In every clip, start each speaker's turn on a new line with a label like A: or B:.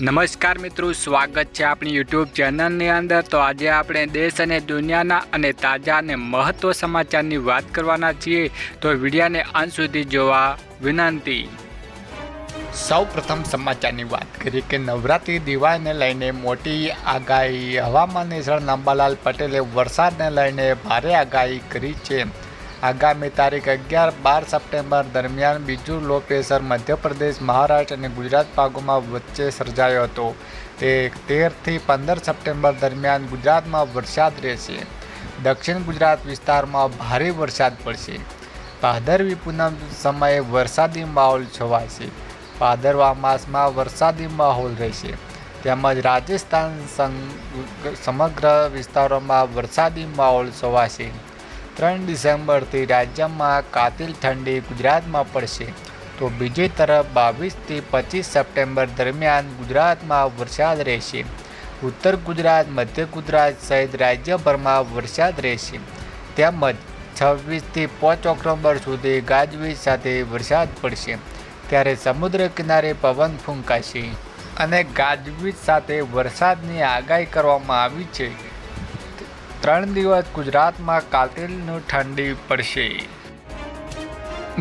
A: નમસ્કાર મિત્રો, સ્વાગત છે આપણી યુટ્યુબ ચેનલની અંદર. તો આજે આપણે દેશ અને દુનિયાના અને તાજા અને મહત્વ સમાચારની વાત કરવાના છીએ. તો વિડીયાને અંત સુધી જોવા વિનંતી. સૌ પ્રથમ સમાચારની વાત કરીએ કે નવરાત્રિ દિવાળીને લઈને મોટી આગાહી. હવામાન નિષ્ણાત અંબાલાલ પટેલે વરસાદને લઈને ભારે આગાહી કરી છે. આગામી તારીખ અગિયાર બાર સપ્ટેમ્બર દરમિયાન બીજું લો પ્રેશર મધ્યપ્રદેશ, મહારાષ્ટ્ર અને ગુજરાત ભાગોમાં વચ્ચે સર્જાયો હતો. તે તેરથી પંદર સપ્ટેમ્બર દરમિયાન ગુજરાતમાં વરસાદ રહેશે. દક્ષિણ ગુજરાત વિસ્તારમાં ભારે વરસાદ પડશે. ભાદરવી પૂનમ સમયે વરસાદી માહોલ છવાશે. ભાદરવા માસમાં વરસાદી માહોલ રહેશે. તેમજ રાજસ્થાન સમગ્ર વિસ્તારોમાં વરસાદી માહોલ છવાશે. ત્રણ ડિસેમ્બરથી રાજ્યમાં કાતિલ ઠંડી ગુજરાતમાં પડશે. તો બીજી તરફ બાવીસથી પચીસ સપ્ટેમ્બર દરમિયાન ગુજરાતમાં વરસાદ રહેશે. ઉત્તર ગુજરાત, મધ્ય ગુજરાત સહિત રાજ્યભરમાં વરસાદ રહેશે. તેમજ છવ્વીસથી પાંચ ઓક્ટોબર સુધી ગાજવીજ સાથે વરસાદ પડશે. ત્યારે સમુદ્ર કિનારે પવન ફૂંકાશે. અને ગાજવીજ સાથે વરસાદની આગાહી કરવામાં આવી છે. ત્રણ દિવસ ગુજરાતમાં કાતિલનું ઠંડી પડશે.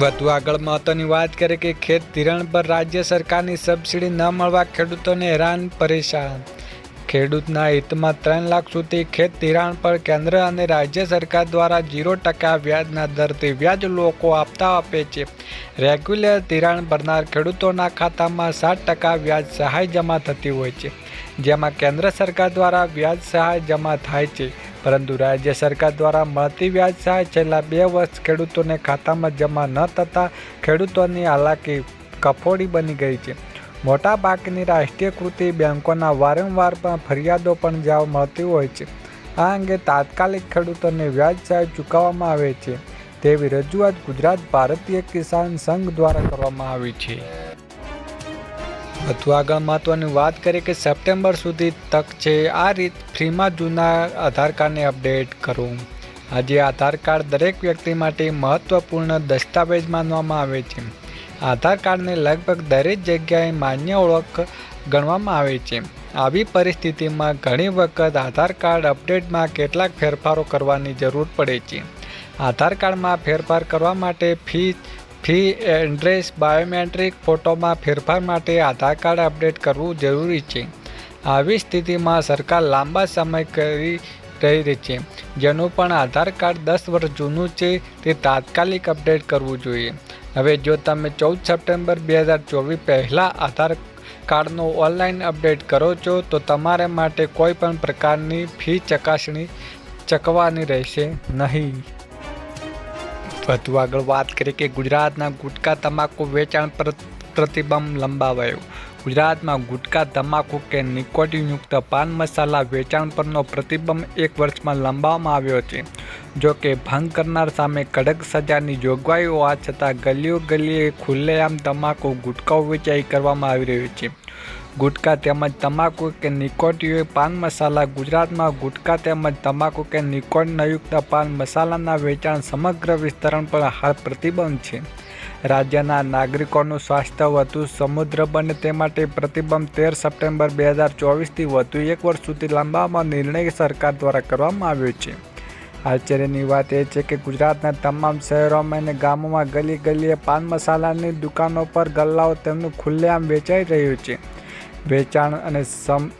A: વધુ આગળ મહત્વની વાત કરીએ કે ખેત ધિરાણ પર રાજ્ય સરકારની સબસિડી ન મળવા ખેડૂતોને હેરાન પરેશાન. ખેડૂતના હિતમાં ત્રણ લાખ સુધી ખેત ધિરાણ પર કેન્દ્ર અને રાજ્ય સરકાર દ્વારા ઝીરો ટકા વ્યાજના દરથી વ્યાજ લોકો આપતા આપે છે. રેગ્યુલર ધિરાણ ભરનાર ખેડૂતોના ખાતામાં સાત ટકા વ્યાજ સહાય જમા થતી હોય છે. જેમાં કેન્દ્ર સરકાર દ્વારા વ્યાજ સહાય જમા થાય છે. પરંતુ રાજ્ય સરકાર દ્વારા મળતી વ્યાજ સહાય છેલ્લા બે વર્ષ ખેડૂતોને ખાતામાં જમા ન થતાં ખેડૂતોની હાલાકી કફોડી બની ગઈ છે. મોટા ભાગની રાષ્ટ્રીયકૃતિ બેંકોના વારંવાર પણ ફરિયાદો પણ જાવ મળતી હોય છે. આ અંગે તાત્કાલિક ખેડૂતોને વ્યાજ સહાય ચૂકવવામાં આવે છે. તેવી રજૂઆત ગુજરાત ભારતીય કિસાન સંઘ દ્વારા કરવામાં આવી છે. વધુ આગળ મહત્વની વાત કરીએ કે સપ્ટેમ્બર સુધી તક છે, આ રીત ફ્રીમાં જૂના આધાર કાર્ડને અપડેટ કરો આજે આધાર કાર્ડ દરેક વ્યક્તિ માટે મહત્વપૂર્ણ દસ્તાવેજ માનવામાં આવે છે. આધાર કાર્ડને લગભગ દરેક જગ્યાએ માન્ય ઓળખ ગણવામાં આવે છે. આવી પરિસ્થિતિમાં ઘણી વખત આધાર કાર્ડ અપડેટમાં કેટલાક ફેરફારો કરવાની જરૂર પડે છે. આધાર કાર્ડમાં ફેરફાર કરવા માટે ફી ફી એડ્રેસ બાયોમેટ્રિક ફોટોમાં ફેરફાર માટે આધાર કાર્ડ અપડેટ કરવું જરૂરી છે. આવી સ્થિતિમાં સરકાર લાંબા સમય કરી રહી છે. જેનું પણ આધાર કાર્ડ દસ વર્ષ જૂનું છે, તે તાત્કાલિક અપડેટ કરવું જોઈએ. હવે જો તમે ચૌદ સપ્ટેમ્બર બે હજાર ચોવીસ પહેલાં આધાર કાર્ડનો ઓનલાઈન અપડેટ કરો છો, તો તમારે માટે કોઈ પણ પ્રકારની ફી ચકાસણી ચકવાની રહેશે નહીં. વધુ આગળ વાત કરીએ કે ગુજરાતના ગુટકા તમાકુ વેચાણ પર, પ્રતિબંધ લંબાવાયો. ગુજરાતમાં ગુટકા, તમાકુ કે નિકોટિનયુક્ત પાન મસાલા વેચાણ પરનો પ્રતિબંધ એક વર્ષમાં લંબાવવામાં આવ્યો છે. જો કે ભંગ કરનાર સામે કડક સજાની જોગવાઈ હોવા છતાં ગલીઓ ગલીએ ખુલ્લેઆમ તમાકુ, ગુટકાઓ વેચાઈ કરવામાં આવી રહ્યું છે. ગુટકા તેમજ તમાકુ કે નિકોટિન પાન મસાલા ગુજરાતમાં ગુટકા તેમજ તમાકુ કે નિકોટનયુક્ત પાન મસાલાના વેચાણ સમગ્ર વિસ્તરણ પર હાલ પ્રતિબંધ છે. રાજ્યના નાગરિકોનું સ્વાસ્થ્ય વધુ સમુદ્ર બને તે માટે પ્રતિબંધ તેર સપ્ટેમ્બર બે હજાર ચોવીસથી વધુ એક વર્ષ સુધી લાંબામાં નિર્ણય સરકાર દ્વારા કરવામાં આવ્યો છે. આશ્ચર્યની વાત એ છે કે ગુજરાતના તમામ શહેરોમાં અને ગામોમાં ગલી ગલીએ પાન મસાલાની દુકાનો પર ગલ્લાઓ તેમનું ખુલ્લેઆમ વેચાઈ રહ્યું છે. વેચાણ અને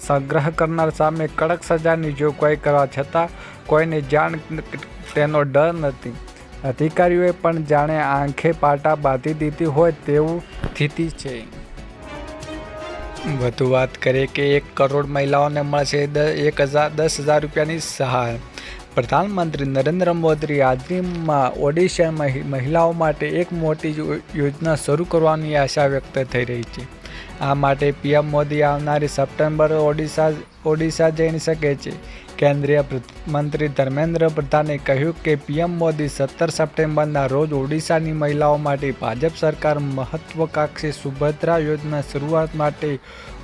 A: સંગ્રહ કરનાર સામે કડક સજાની જોગવાઈ કરવા છતાં કોઈને જાણ તેનો ડર નથી. અધિકારીઓએ પણ જાણે આંખે પાટા બાંધી દીધી હોય તેવું સ્થિતિ છે. વધુ વાત કરીએ કે એક કરોડ મહિલાઓને મળશે એક હજાર, દસ હજાર રૂપિયાની સહાય. પ્રધાનમંત્રી નરેન્દ્ર મોદી હાજરીમાં ઓડિશામાં મહિ- મહિલાઓ માટે એક મોટી યોજના શરૂ કરવાની આશા વ્યક્ત થઈ રહી છે. આ માટે પીએમ મોદી આવનારી સપ્ટેમ્બર ઓડિશા ઓડિશા જઈ શકે છે. કેન્દ્રીય મંત્રી ધર્મેન્દ્ર પ્રધાને કહ્યું કે પીએમ મોદી સત્તર સપ્ટેમ્બરના રોજ ઓડિશાની મહિલાઓ માટે ભાજપ સરકાર મહત્વકાંક્ષી સુભદ્રા યોજના શરૂઆત માટે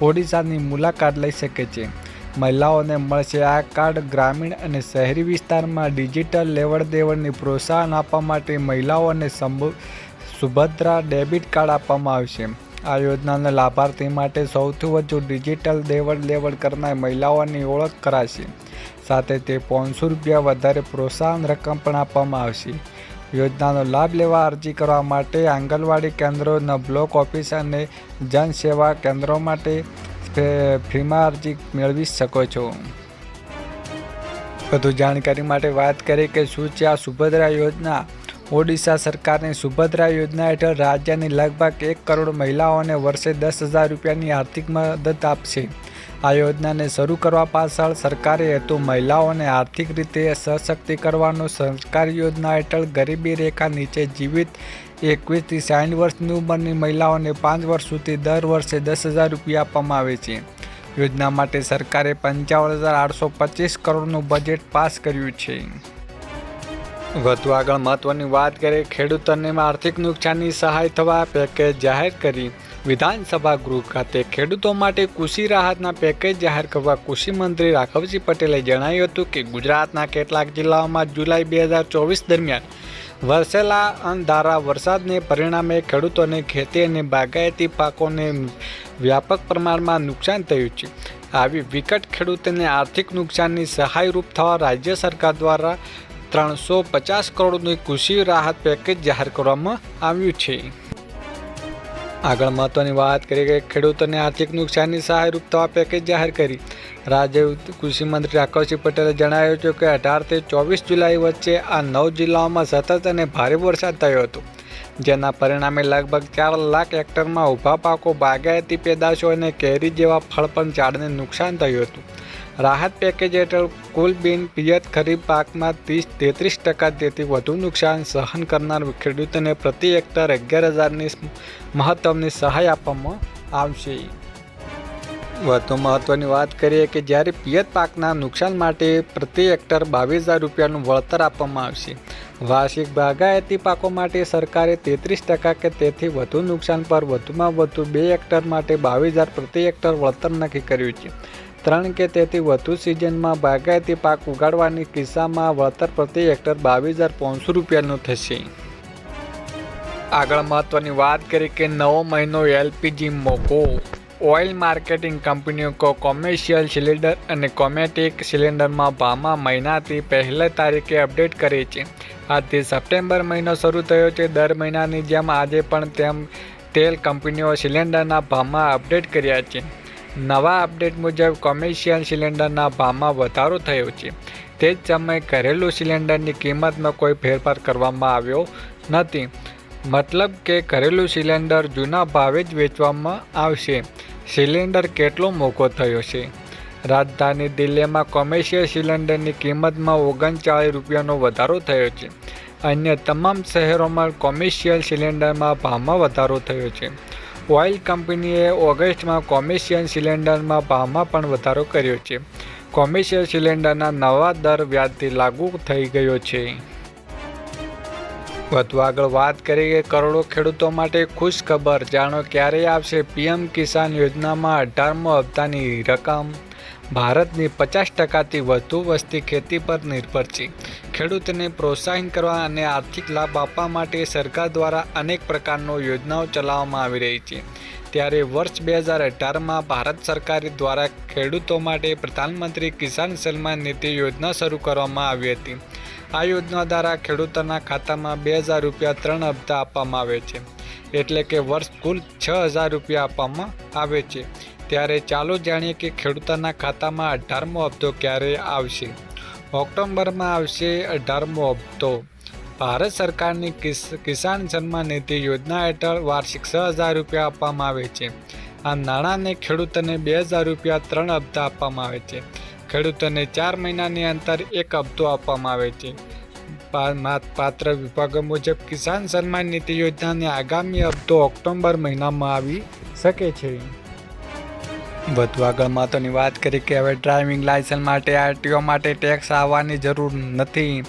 A: ઓડિશાની મુલાકાત લઈ શકે છે. મહિલાઓને મળશે આ કાર્ડ ગ્રામીણ અને શહેરી વિસ્તારમાં ડિજિટલ લેવડ દેવડને પ્રોત્સાહન આપવા માટે મહિલાઓને સુભદ્રા ડેબિટ કાર્ડ આપવામાં આવશે. આ યોજનાના લાભાર્થી માટે સૌથી વધુ ડિજિટલ દેવડ લેવડ કરનાર મહિલાઓની ઓળખ કરાશે. સાથે તે પાંચસો રૂપિયા વધારે પ્રોત્સાહન રકમ પણ આપવામાં આવશે. યોજનાનો લાભ લેવા અરજી કરવા માટે આંગણવાડી કેન્દ્રોના બ્લોક ઓફિસ અને જનસેવા કેન્દ્રો માટે ફ્રીમાં અરજી મેળવી શકો છો. વધુ જાણકારી માટે વાત કરીએ કે શું છે આ સુભદ્રા યોજના? ઓડિશા સરકારની સુભદ્રા યોજના હેઠળ રાજ્યની લગભગ એક કરોડ મહિલાઓને વર્ષે દસ હજાર રૂપિયાની આર્થિક મદદ આપશે. આ યોજનાને શરૂ કરવા પાછળ સરકારે હેતુ મહિલાઓને આર્થિક રીતે સશક્તિ કરવાનો સરકારી યોજના હેઠળ ગરીબી રેખા નીચે જીવિત એકવીસથી સાઠ વર્ષની ઉંમરની મહિલાઓને પાંચ વર્ષ સુધી દર વર્ષે દસ હજાર રૂપિયા આપવામાં આવે છે. યોજના માટે સરકારે પંચાવન હજાર આઠસો પચીસ કરોડનું બજેટ પાસ કર્યું છે. વધુ આગળ મહત્વની વાત કરીએ, ખેડૂતોને આર્થિક નુકસાનની સહાય થવા પેકેજ જાહેર કરી. વિધાનસભા ગૃહ ખાતે ખેડૂતો માટે કૃષિ રાહતના પેકેજ જાહેર કરવા કૃષિ મંત્રી રાઘવજી પટેલે જણાવ્યું હતું કે, ગુજરાતના કેટલાક જિલ્લાઓમાં જુલાઈ બે હજાર ચોવીસ દરમિયાન વરસેલા અનધારા વરસાદને પરિણામે ખેડૂતોને ખેતી અને બાગાયતી પાકોને વ્યાપક પ્રમાણમાં નુકસાન થયું છે. આવી વિકટ ખેડૂતોને આર્થિક નુકસાનની સહાયરૂપ થવા રાજ્ય સરકાર દ્વારા ત્રણસો પચાસ કરોડનું કૃષિ રાહત પેકેજ જાહેર કરવામાં આવ્યું છે. આગળ મહત્વની વાત કરીએ કે ખેડૂતોને આર્થિક નુકસાનની સહાયરૂપ થવા પેકેજ જાહેર કરી. રાજ્ય કૃષિ મંત્રી પટેલે જણાવ્યું હતું કે અઢારથી ચોવીસ જુલાઈ વચ્ચે આ નવ જિલ્લાઓમાં સતત અને ભારે વરસાદ થયો હતો. જેના પરિણામે લગભગ ચાર લાખ હેક્ટરમાં ઊભા પાકો, બાગાયતી પેદાશો અને કેરી જેવા ફળ પણ ઝાડને નુકસાન થયું હતું. રાહત પેકેજ હેઠળ કુલ બિન પિયત ખરીફ પાકમાં ત્રીસ, તેત્રીસ ટકા તેથી વધુ નુકસાન સહન કરનાર ખેડૂતોને પ્રતિ હેક્ટર અગિયાર હજારની મહત્તમની સહાય આપવામાં આવશે. વધુ મહત્વની વાત કરીએ કે જ્યારે પિયત પાકના નુકસાન માટે પ્રતિ હેક્ટર બાવીસ હજાર રૂપિયાનું વળતર આપવામાં આવશે. વાર્ષિક બાગાયતી પાકો માટે સરકારે તેત્રીસ ટકા કે તેથી વધુ નુકસાન પર વધુમાં વધુ બે હેક્ટર માટે બાવીસ હજાર પ્રતિ હેક્ટર વળતર નક્કી કર્યું છે. ત્રણ કે તેથી વધુ સિઝનમાં બાગાયતી પાક ઉગાડવાની કિસ્સામાં વળતર પ્રતિ હેક્ટર બાવીસ હજાર પાંચસો રૂપિયાનું થશે. આગળ મહત્વની વાત કરી કે નવો મહિનો એલપીજી મોકો. ઓઇલ માર્કેટિંગ કંપનીઓ કો કોમર્શિયલ સિલિન્ડર અને કોમેટિક સિલિન્ડરમાં ભાવમાં મહિનાથી પહેલા તારીખે અપડેટ કરે છે. આજથી સપ્ટેમ્બર મહિનો શરૂ થયો છે. દર મહિનાની જેમ આજે પણ તેમ તેલ કંપનીઓ સિલિન્ડરના ભાવમાં અપડેટ કર્યા છે. નવા અપડેટ મુજબ કોમર્શિયલ સિલિન્ડરના ભાવમાં વધારો થયો છે. તે જ સમયે ઘરેલું સિલિન્ડરની કિંમતમાં કોઈ ફેરફાર કરવામાં આવ્યો નથી. મતલબ કે ઘરેલું સિલિન્ડર જૂના ભાવે જ વેચવામાં આવશે. સિલિન્ડર કેટલો મોંઘો થયો છે? રાજધાની દિલ્હીમાં કોમર્શિયલ સિલિન્ડરની કિંમતમાં ઓગણચાળીસ રૂપિયાનો વધારો થયો છે. અન્ય તમામ શહેરોમાં કોમર્શિયલ સિલિન્ડરમાં ભાવમાં વધારો થયો છે. ઓઇલ કંપનીએ ઓગસ્ટમાં કોમર્શિયલ સિલિન્ડરમાં ભાવમાં પણ વધારો કર્યો છે. કોમર્શિયલ સિલિન્ડરના નવા દર વ્યાજથી લાગુ થઈ ગયો છે. વધુ આગળ વાત કરીએ કરોડો ખેડૂતો માટે ખુશ ખબર જાણો ક્યારે આવશે? પીએમ કિસાન યોજનામાં અઢારમો હપ્તાની રકમ ભારતની પચાસ ટકાથી વધુ વસ્તી ખેતી પર નિર્ભર છે. ખેડૂતને પ્રોત્સાહન કરવા અને આર્થિક લાભ આપવા માટે સરકાર દ્વારા અનેક પ્રકારનો યોજનાઓ ચલાવવામાં આવી રહી છે. ત્યારે વર્ષ બે હજાર અઢારમાં ભારત સરકાર દ્વારા ખેડૂતો માટે પ્રધાનમંત્રી કિસાન સન્માન નીતિ યોજના શરૂ કરવામાં આવી હતી. આ યોજના દ્વારા ખેડૂતોના ખાતામાં બે હજાર રૂપિયા ત્રણ હપ્તા આપવામાં આવે છે. એટલે કે વર્ષ કુલ છ હજાર રૂપિયા આપવામાં આવે છે. ત્યારે ચાલો જાણીએ કે ખેડૂતોના ખાતામાં અઢારમો હપ્તો ક્યારે આવશે? ઓક્ટોબરમાં આવશે અઢારમો હપ્તો. ભારત સરકારની કિસાન સન્માન નિધિ યોજના હેઠળ વાર્ષિક છ હજાર રૂપિયા આપવામાં આવે છે. આ નાણાંને ખેડૂતોને બે હજાર રૂપિયા ત્રણ હપ્તા આપવામાં આવે છે. ખેડૂતોને ચાર મહિનાની અંતર એક હપ્તો આપવામાં આવે છે. પાત્ર વિભાગો મુજબ કિસાન સન્માન નિધિ યોજનાને આગામી હપ્તો ઓક્ટોબર મહિનામાં આવી શકે છે. વધુ આગળ મહત્વની વાત કરી કે હવે ડ્રાઇવિંગ લાયસન્સ માટે આરટીઓ માટે ટેક્સ આવવાની જરૂર નથી.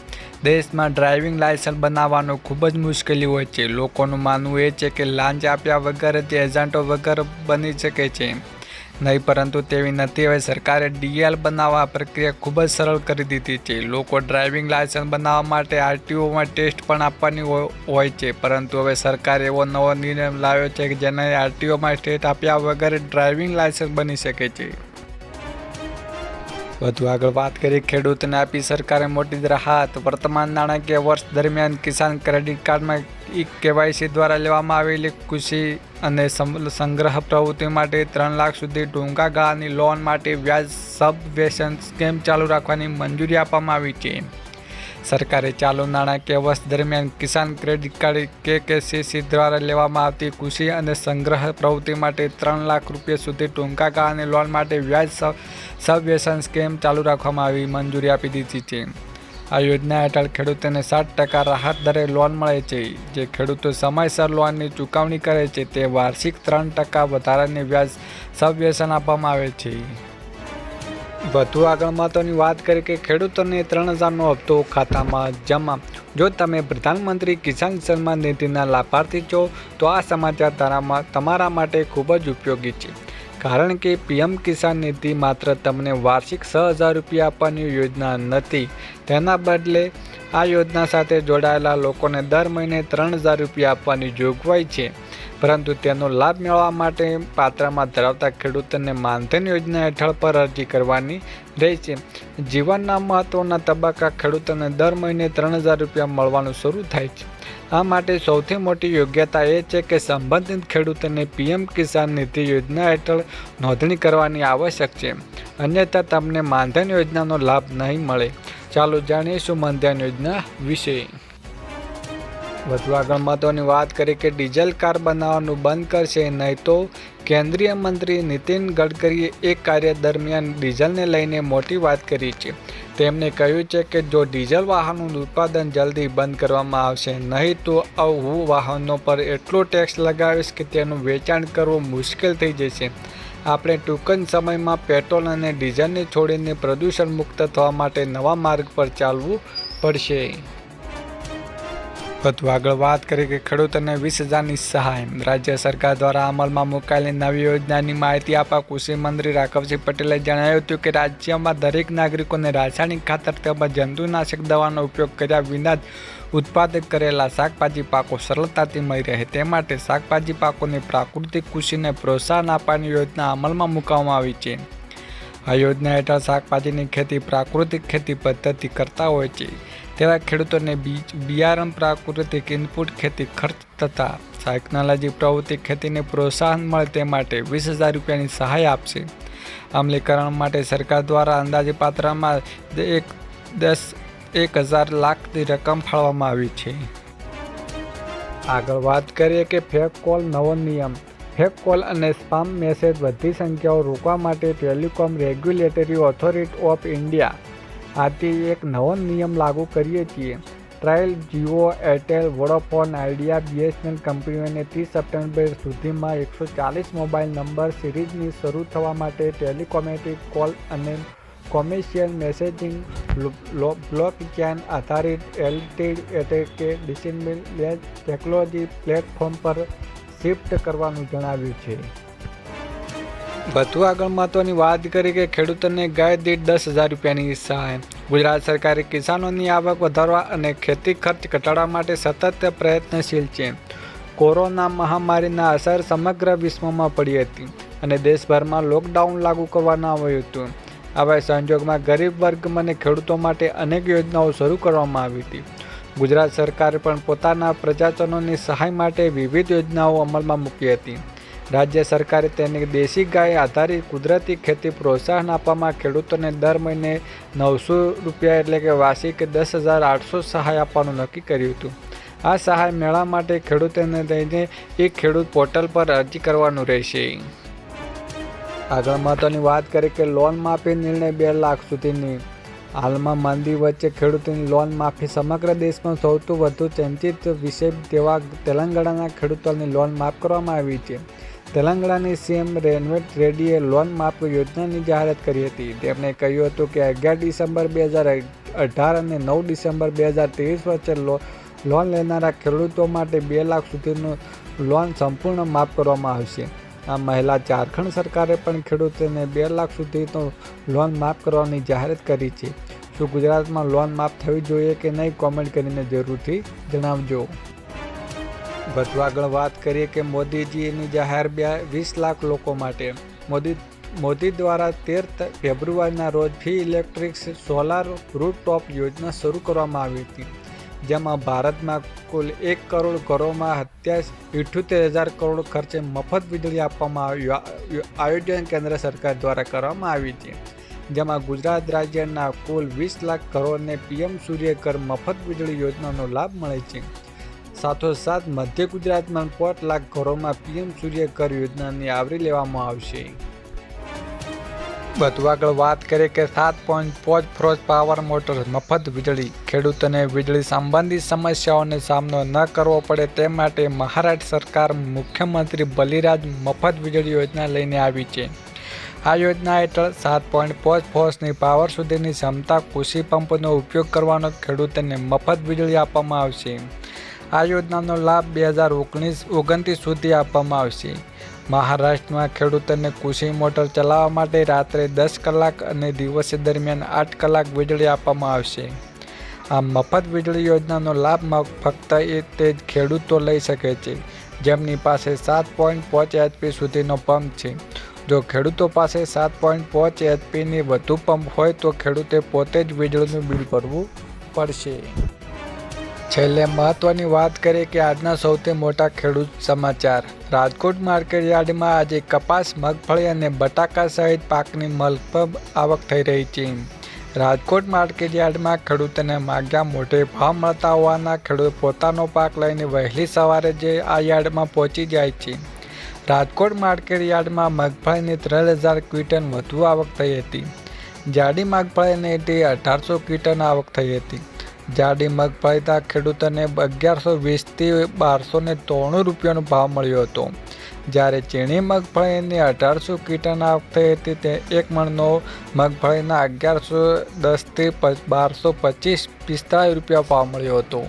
A: દેશમાં ડ્રાઇવિંગ લાયસન્સ બનાવવાનું ખૂબ જ મુશ્કેલી હોય છે. લોકોનું માનવું એ છે કે લાંચ આપ્યા વગર જ એજન્ટો વગર બની શકે છે. નહીં, પરંતુ તેવી નથી. હવે સરકારે ડીએલ બનાવવા પ્રક્રિયા ખૂબ જ સરળ કરી દીધી છે. લોકો ડ્રાઇવિંગ લાયસન્સ બનાવવા માટે આરટીઓમાં ટેસ્ટ પણ આપવાની હોય છે. પરંતુ હવે સરકારે એવો નવો નિર્ણય લાવ્યો છે કે જેને આરટીઓમાં ટેસ્ટ આપ્યા વગર ડ્રાઇવિંગ લાયસન્સ બની શકે છે. વધુ આગળ વાત કરી, ખેડૂતને આપી સરકારે મોટી રાહત વર્તમાન નાણાકીય વર્ષ દરમિયાન કિસાન ક્રેડિટ કાર્ડમાં ઈ કેવાયસી દ્વારા લેવામાં આવેલી કૃષિ અને સંગ્રહ પ્રવૃત્તિ માટે ત્રણ લાખ સુધી ટૂંકા ગાળાની લોન માટે વ્યાજ સબવેશન સ્કીમ ચાલુ રાખવાની મંજૂરી આપવામાં આવી છે. સરકારે ચાલુ નાણાકીય વર્ષ દરમિયાન કિસાન ક્રેડિટ કાર્ડ કે કેસીસી દ્વારા લેવામાં આવતી કૃષિ અને સંગ્રહ પ્રવૃત્તિ માટે ત્રણ લાખ રૂપિયા સુધી ટૂંકા ગાળાની લોન માટે વ્યાજ સબવેશન સ્કીમ ચાલુ રાખવામાં આવી મંજૂરી આપી દીધી છે. આ યોજના હેઠળ ખેડૂતોને સાત ટકા રાહત દરે લોન મળે છે. જે ખેડૂતો સમયસર લોનની ચૂકવણી કરે છે તે વાર્ષિક ત્રણ ટકા વધારાની વ્યાજ સબવેશન આપવામાં આવે છે. વધુ આગળ મહત્વની વાત કરીએ કે ખેડૂતોને ત્રણ હજારનો હપ્તો ખાતામાં જમા. જો તમે પ્રધાનમંત્રી કિસાન સન્માન નિધિના લાભાર્થી છો, તો આ સમાચાર તારામાં તમારા માટે ખૂબ જ ઉપયોગી છે. કારણ કે પીએમ કિસાન નિધિ માત્ર તમને વાર્ષિક છ હજાર રૂપિયા આપવાની યોજના નથી. તેના બદલે આ યોજના સાથે જોડાયેલા લોકોને દર મહિને ત્રણ હજાર રૂપિયા આપવાની જોગવાઈ છે. પરંતુ તેનો લાભ મેળવવા માટે પાત્રમાં ધરાવતા ખેડૂતોને માનધન યોજના હેઠળ પર અરજી કરવાની રહેશે. જીવનના મહત્વના તબક્કા ખેડૂતોને દર મહિને ત્રણ હજાર રૂપિયા મળવાનું શરૂ થાય છે. આ માટે સૌથી મોટી યોગ્યતા એ છે કે સંબંધિત ખેડૂતોને પીએમ કિસાન નિધિ યોજના હેઠળ નોંધણી કરવાની આવશ્યક છે. અન્યથા તમને માનધન યોજનાનો લાભ નહીં મળે. ચાલો જાણીશું માનધન યોજના વિશે. વધુ મહત્વની વાત કરીએ કે ડીઝલ કાર બનાવવાનું બંધ કરશે, નહીં તો કેન્દ્રીય મંત્રી નીતિન ગડકરીએ એક કાર્ય દરમિયાન ડીઝલને લઈને મોટી વાત કરી છે. તેમણે કહ્યું છે કે જો ડીઝલ વાહનોનું ઉત્પાદન જલ્દી બંધ કરવામાં આવશે, નહીં તો હું વાહનો પર એટલો ટેક્સ લગાવીશ કે તેનું વેચાણ કરવું મુશ્કેલ થઈ જશે. આપણે ટૂંક જ સમયમાં પેટ્રોલ અને ડીઝલને છોડીને પ્રદૂષણ મુક્ત થવા માટે નવા માર્ગ પર ચાલવું પડશે. વધુ આગળ વાત કરી કે ખેડૂતોને વીસ હજારની સહાય. રાજ્ય સરકાર દ્વારા અમલમાં મુકાયેલી નવી યોજનાની માહિતી આપવા કૃષિ મંત્રી રાઘવસિંહ પટેલે જણાવ્યું હતું કે રાજ્યમાં દરેક નાગરિકોને રાસાયણિક ખાતર તેમજ જંતુનાશક દવાનો ઉપયોગ કર્યા વિના જ ઉત્પાદક કરેલા શાકભાજી પાકો સરળતાથી મળી રહે. તે માટે શાકભાજી પાકોની પ્રાકૃતિક કૃષિને પ્રોત્સાહન આપવાની યોજના અમલમાં મૂકવામાં આવી છે. આ યોજના હેઠળ શાકભાજીની ખેતી પ્રાકૃતિક ખેતી પદ્ધતિ કરતા હોય છે. તેવા ખેડૂતોને બીજ, બિયારણ પ્રાકૃતિક ઇનપુટ ખેતી ખર્ચ તથા ટેકનોલોજી પ્રવૃત્તિ ખેતીને પ્રોત્સાહન મળે તે માટે વીસ હજાર રૂપિયાની સહાય આપશે. અમલીકરણ માટે સરકાર દ્વારા અંદાજેપાત્રમાં એક, દસ, એક હજાર લાખની રકમ ફાળવવામાં આવી છે. આગળ વાત કરીએ કે ફેક કોલ નવો નિયમ. ફેક કોલ અને સ્પામ મેસેજ બધી સંખ્યાઓ રોકવા માટે telecom regulatory authority of India આથી એક નવો નિયમ લાગુ કરીએ છીએ. Trial Jio, Airtel, Vodafone Idea BSNL કંપનીઓને ત્રીસ સપ્ટેમ્બર સુધીમાં એકસો ચાલીસ મોબાઈલ નંબર સિરીઝની શરૂ થવા માટે ટેલિકોમેટિક કોલ અને કોમર્શિયલ મેસેજિંગ બ્લોક ચેન આધારિત એલટીડ એટલે કે ડિસિમિલ ટેકનોલોજી પ્લેટફોર્મ પર શિફ્ટ કરવાનું જણાવ્યું છે. વધુ આગળ મહત્વની વાત કરી કે ખેડૂતોને ગાય દીઠ દસ હજાર રૂપિયાની સહાય. ગુજરાત સરકારે કિસાનોની આવક વધારવા અને ખેતી ખર્ચ ઘટાડવા માટે સતત પ્રયત્નશીલ છે. કોરોના મહામારીના અસર સમગ્ર વિશ્વમાં પડી હતી અને દેશભરમાં લોકડાઉન લાગુ કરવામાં આવ્યું હતું. આવા સંજોગમાં ગરીબ વર્ગ અને ખેડૂતો માટે અનેક યોજનાઓ શરૂ કરવામાં આવી હતી. ગુજરાત સરકારે પણ પોતાના પ્રજાજનોની સહાય માટે વિવિધ યોજનાઓ અમલમાં મૂકી હતી. રાજ્ય સરકારે તેની દેશી ગાય આધારિત કુદરતી ખેતી પ્રોત્સાહન આપવામાં ખેડૂતોને દર મહિને નવસો રૂપિયા એટલે કે વાર્ષિક દસ હજાર આઠસો સહાય આપવાનું નક્કી કર્યું હતું. આ સહાય મેળવવા માટે ખેડૂતોને લઈને એક ખેડૂત પોર્ટલ પર અરજી કરવાનું રહેશે. આગળ મહત્વની વાત કરીએ કે લોન માફી નિર્ણય બે લાખ સુધીની. હાલમાં મંદી વચ્ચે ખેડૂતોની લોન માફી સમગ્ર દેશમાં સૌથી વધુ ચિંતિત વિષય તેવા તેલંગાણાના ખેડૂતોની લોન માફ કરવામાં આવી છે. તેલંગાણાની સીએમ રેનવેટ રેડ્ડીએ લોન માફ યોજનાની જાહેરાત કરી હતી. તેમણે કહ્યું હતું કે અગિયાર ડિસેમ્બર બે હજાર અઢાર અને નવ ડિસેમ્બર બે હજાર ત્રેવીસ વચ્ચે લોન લેનારા ખેડૂતો માટે બે લાખ સુધીનું લોન સંપૂર્ણ માફ કરવામાં આવશે. આ મહિલા ઝારખંડ સરકારે પણ ખેડૂતોને બે લાખ સુધીનો લોન માફ કરવાની જાહેરાત કરી છે. શું ગુજરાતમાં લોન માફ થવી જોઈએ કે નહીં, કોમેન્ટ કરીને જરૂરથી જણાવજો. વધુ આગળ વાત કરીએ કે મોદીજીની જાહેર બે વીસ લાખ લોકો માટે. મોદી મોદી દ્વારા તેર ફેબ્રુઆરીના રોજ ફી ઇલેક્ટ્રિક સોલાર રૂટટોપ યોજના શરૂ કરવામાં આવી હતી. જેમાં ભારતમાં કુલ એક કરોડ ઘરોમાં અત્યાર ઇઠ્યોતેર હજાર કરોડ ખર્ચે મફત વીજળી આપવામાં આવ્યું આયોજન કેન્દ્ર સરકાર દ્વારા કરવામાં આવી છે જેમાં ગુજરાત રાજ્યના કુલ વીસ લાખ ઘરોને પીએમ સૂર્યઘર મફત વીજળી યોજનાનો લાભ મળે છે. સાથોસાથ મધ્ય ગુજરાતમાં પાંચ લાખ ઘરોમાં પીએમ સૂર્યઘર યોજનાની આવરી લેવામાં આવશે. વધુ આગળ વાત કરીએ કે સાત પોઈન્ટ પાંચ ફ્રોજ પાવર મોટર મફત વીજળી. ખેડૂતોને વીજળી સંબંધિત સમસ્યાઓનો સામનો ન કરવો પડે તે માટે મહારાષ્ટ્ર સરકાર મુખ્યમંત્રી બલિરાજ મફત વીજળી યોજના લઈને આવી છે. આ યોજના હેઠળ સાત પોઈન્ટ પાંચ ફોર્સની પાવર સુધીની ક્ષમતા કૃષિ પંપનો ઉપયોગ કરવાનો ખેડૂતોને મફત વીજળી આપવામાં આવશે. આ યોજનાનો લાભ બે હજાર ઓગણીસ ઓગણત્રીસ સુધી આપવામાં આવશે. મહારાષ્ટ્રમાં ખેડૂતોને કૃષિ મોટર ચલાવવા માટે રાત્રે દસ કલાક અને દિવસે દરમિયાન આઠ કલાક વીજળી આપવામાં આવશે. આ મફત વીજળી યોજનાનો લાભ ફક્ત એ તે જ ખેડૂતો લઈ શકે છે, જેમની પાસે સાત પોઈન્ટ પાંચ એચપી સુધીનો પંપ છે. જો ખેડૂતો પાસે સાત પોઈન્ટ પાંચ એચપીની વધુ પંપ હોય તો ખેડૂતે પોતે જ વીજળીનું બિલ ભરવું પડશે. છેલ્લે મહત્વની વાત કરીએ કે આજના સૌથી મોટા ખેડૂત સમાચાર. રાજકોટ માર્કેટ યાર્ડમાં આજે કપાસ, મગફળી અને બટાકા સહિત પાકની મલભ આવક થઈ રહી છે. રાજકોટ માર્કેટ યાર્ડમાં ખેડૂતોને માગ્યા મોટે ભાવ મળતા હોવાના ખેડૂત પોતાનો પાક લઈને વહેલી સવારે જે આ યાર્ડમાં પહોંચી જાય છે. રાજકોટ માર્કેટ યાર્ડમાં મગફળીની ત્રણ હજાર ક્વિન્ટન વધુ આવક થઈ હતી. જાડી મગફળીની અઢારસો ક્વિન્ટન આવક થઈ હતી. જાડી મગફળીતા ખેડૂતોને અગિયારસો વીસથી બારસો ને ત્રાણું રૂપિયાનો ભાવ મળ્યો હતો. જ્યારે ચીણી મગફળીની અઢારસો કીટાના થઈ હતી તે એક મણનો મગફળીના અગિયારસો દસથી બારસો પચીસ પિસ્તાળીસ રૂપિયા ભાવ મળ્યો હતો.